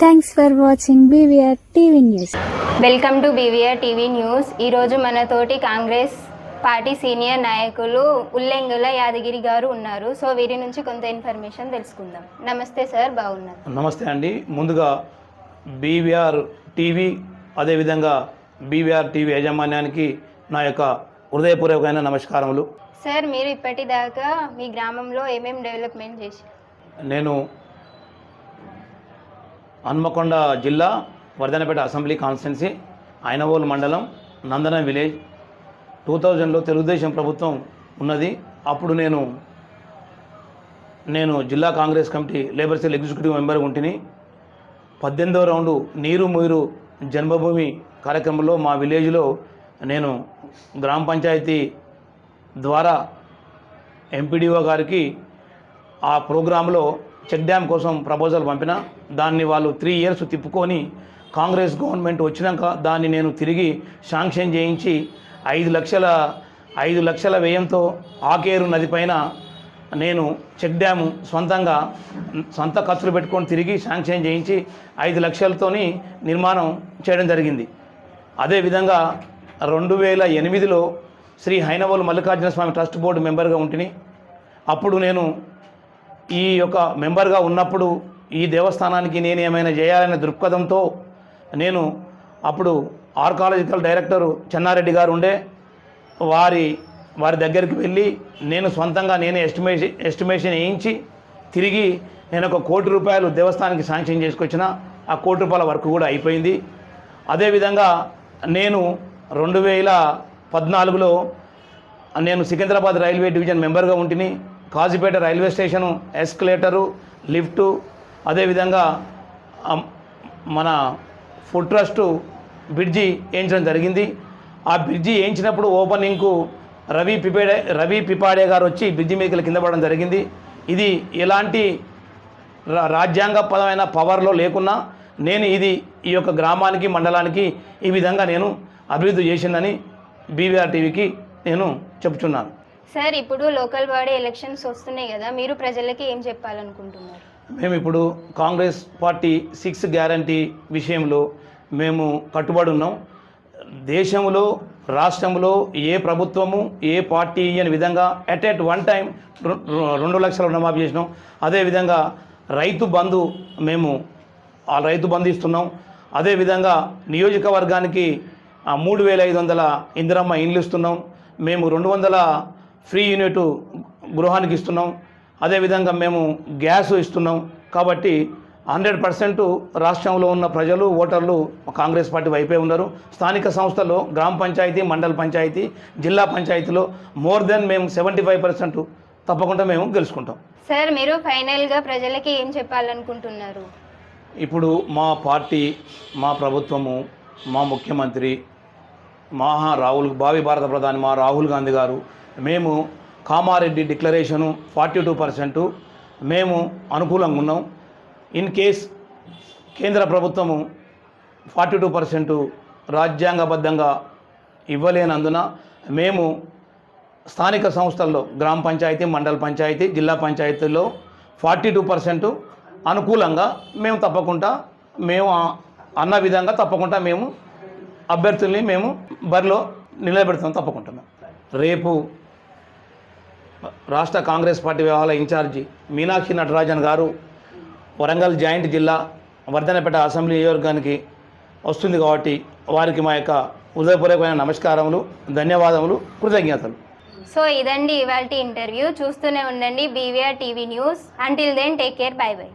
Thanks for watching BVR TV news welcome to BVR TV news ఈరోజు మనతోటి Congress party senior నాయకులు ఉల్లెంగుల యాదగిరి గారు ఉన్నారు. సో వీరి నుంచి కొంత ఇన్ఫర్మేషన్ తెలుసుకుందాం. నమస్తే సార్ బాగున్నారు? నమస్తే అండి. ముందుగా బీవీఆర్ టీవీ అదేవిధంగా బీవీఆర్ టీవీ యాజమాన్యానికి నా యొక్క హృదయపూర్వకమైన నమస్కారములు. సార్ మీరు ఇప్పటిదాకా మీ గ్రామంలో ఏమేం డెవలప్మెంట్ చేశారు? నేను హన్మకొండ జిల్లా వర్ధనపేట అసెంబ్లీ కాన్స్టిట్యున్సీ ఐనవోలు మండలం నందనం విలేజ్. టూ థౌజండ్లో తెలుగుదేశం ప్రభుత్వం ఉన్నది. అప్పుడు నేను నేను జిల్లా Congress committee labour cell executive member ఉంటిని. పద్దెనిమిదవ రౌండు నీరు ముయిరు జన్మభూమి కార్యక్రమంలో మా విలేజ్లో నేను గ్రామ పంచాయతీ ద్వారా ఎంపీడీఓ గారికి ఆ ప్రోగ్రాంలో చెక్ డ్యామ్ కోసం ప్రపోజల్ పంపిన దాన్ని వాళ్ళు త్రీ ఇయర్స్ తిప్పుకొని కాంగ్రెస్ గవర్నమెంట్ వచ్చినాక దాన్ని నేను తిరిగి శాంక్షన్ చేయించి ఐదు లక్షల ఐదు లక్షల వ్యయంతో ఆకేరు నది పైన నేను చెక్ డ్యాము సొంతంగా సొంత ఖర్చులు పెట్టుకొని తిరిగి శాంక్షన్ చేయించి ఐదు లక్షలతోని నిర్మాణం చేయడం జరిగింది. అదేవిధంగా రెండు వేల ఎనిమిదిలో శ్రీ హైనవోలు మల్లికార్జున స్వామి ట్రస్ట్ బోర్డు మెంబర్గా ఉంటుని. అప్పుడు నేను ఈ యొక్క మెంబర్గా ఉన్నప్పుడు ఈ దేవస్థానానికి నేను ఏమైనా చేయాలనే దృక్పథంతో నేను అప్పుడు ఆర్కాలజికల్ డైరెక్టర్ చెన్నారెడ్డి గారు ఉండే వారి వారి దగ్గరికి వెళ్ళి నేను సొంతంగా నేనే ఎస్టిమేషన్ ఎస్టిమేషన్ వేయించి తిరిగి నేను ఒక కోటి రూపాయలు దేవస్థానానికి శాంక్షన్ చేసుకొచ్చిన ఆ కోటి రూపాయల వర్క్ కూడా అయిపోయింది. అదేవిధంగా నేను రెండు వేల పద్నాలుగులో నేను సికింద్రాబాద్ రైల్వే డివిజన్ మెంబర్గా ఉంటిని. Kazipet railway station escalator lift అదేవిధంగా మన ఫుడ్ ట్రస్టు బ్రిడ్జి వేయించడం జరిగింది. ఆ బ్రిడ్జి వేయించినప్పుడు ఓపెనింగ్కు రవి పిపాడే రవి పిపాడే గారు వచ్చి బ్రిడ్జి మీదకి కింద పడడం జరిగింది. ఇది ఎలాంటి రా- రాజ్యాంగపరమైన పవర్లో లేకున్నా నేను ఇది ఈ యొక్క గ్రామానికి మండలానికి ఈ విధంగా నేను అభివృద్ధి చేసిందని బీవీఆర్ టీవీకి నేను చెప్తున్నాను సార్ ఇప్పుడు లోకల్ బాడీ ఎలక్షన్స్ వస్తున్నాయి కదా మీరు ప్రజలకి ఏం చెప్పాలనుకుంటున్నారు? మేము ఇప్పుడు కాంగ్రెస్ పార్టీ సిక్స్ గ్యారంటీ విషయంలో మేము కట్టుబడి ఉన్నాం. దేశంలో రాష్ట్రంలో ఏ ప్రభుత్వము ఏ పార్టీ అనే విధంగా అట్ ఎట్ వన్ టైం రెండు లక్షల రుణమాఫీ చేసినాం. అదేవిధంగా రైతు బంధు మేము ఆ రైతు బంధు ఇస్తున్నాం. అదేవిధంగా నియోజకవర్గానికి మూడు వేల ఐదు వందల ఇందిరమ్మ ఇండ్లు ఇస్తున్నాం. మేము రెండు వందల ఫ్రీ యూనిట్ గృహానికి ఇస్తున్నాం. అదేవిధంగా మేము గ్యాస్ ఇస్తున్నాం. కాబట్టి హండ్రెడ్ పర్సెంట్ రాష్ట్రంలో ఉన్న ప్రజలు ఓటర్లు కాంగ్రెస్ పార్టీ వైపే ఉన్నారు. స్థానిక సంస్థల్లో గ్రామ పంచాయతీ మండల పంచాయతీ జిల్లా పంచాయతీలో మోర్ దెన్ మేము సెవెంటీ ఫైవ్ పర్సెంట్ తప్పకుండా మేము గెలుచుకుంటాం. సార్ మీరు ఫైనల్గా ప్రజలకి ఏం చెప్పాలనుకుంటున్నారు? ఇప్పుడు మా పార్టీ మా ప్రభుత్వము మా ముఖ్యమంత్రి మహా రాహుల్ భావి భారత ప్రధాని మా రాహుల్ గాంధీ గారు మేము Kamareddy declaration forty two percent మేము అనుకూలంగా ఉన్నాం ఇన్ కేస్ కేంద్ర ప్రభుత్వము ఫార్టీ టూ పర్సెంటు రాజ్యాంగబద్ధంగా ఇవ్వలేనందున మేము స్థానిక సంస్థల్లో గ్రామ పంచాయతీ మండల పంచాయతీ జిల్లా పంచాయతీల్లో ఫార్టీ టూ పర్సెంట్ అనుకూలంగా మేము తప్పకుండా మేము అన్న విధంగా తప్పకుండా మేము అభ్యర్థుల్ని మేము బరిలో నిలబెడతాం తప్పకుండా మేము. రేపు రాష్ట్ర కాంగ్రెస్ పార్టీ వ్యవహారాల ఇన్ఛార్జి మీనాక్షి నటరాజన్ గారు వరంగల్ జాయింట్ జిల్లా వర్ధనపేట అసెంబ్లీ నియోజకవర్గానికి వస్తుంది కాబట్టి వారికి మా యొక్క హృదయపూర్వకమైన నమస్కారములు ధన్యవాదములు కృతజ్ఞతలు. సో ఇదండి ఇవాళ ఇంటర్వ్యూ. చూస్తూనే ఉండండి. BVR TV news. Until then take care bye bye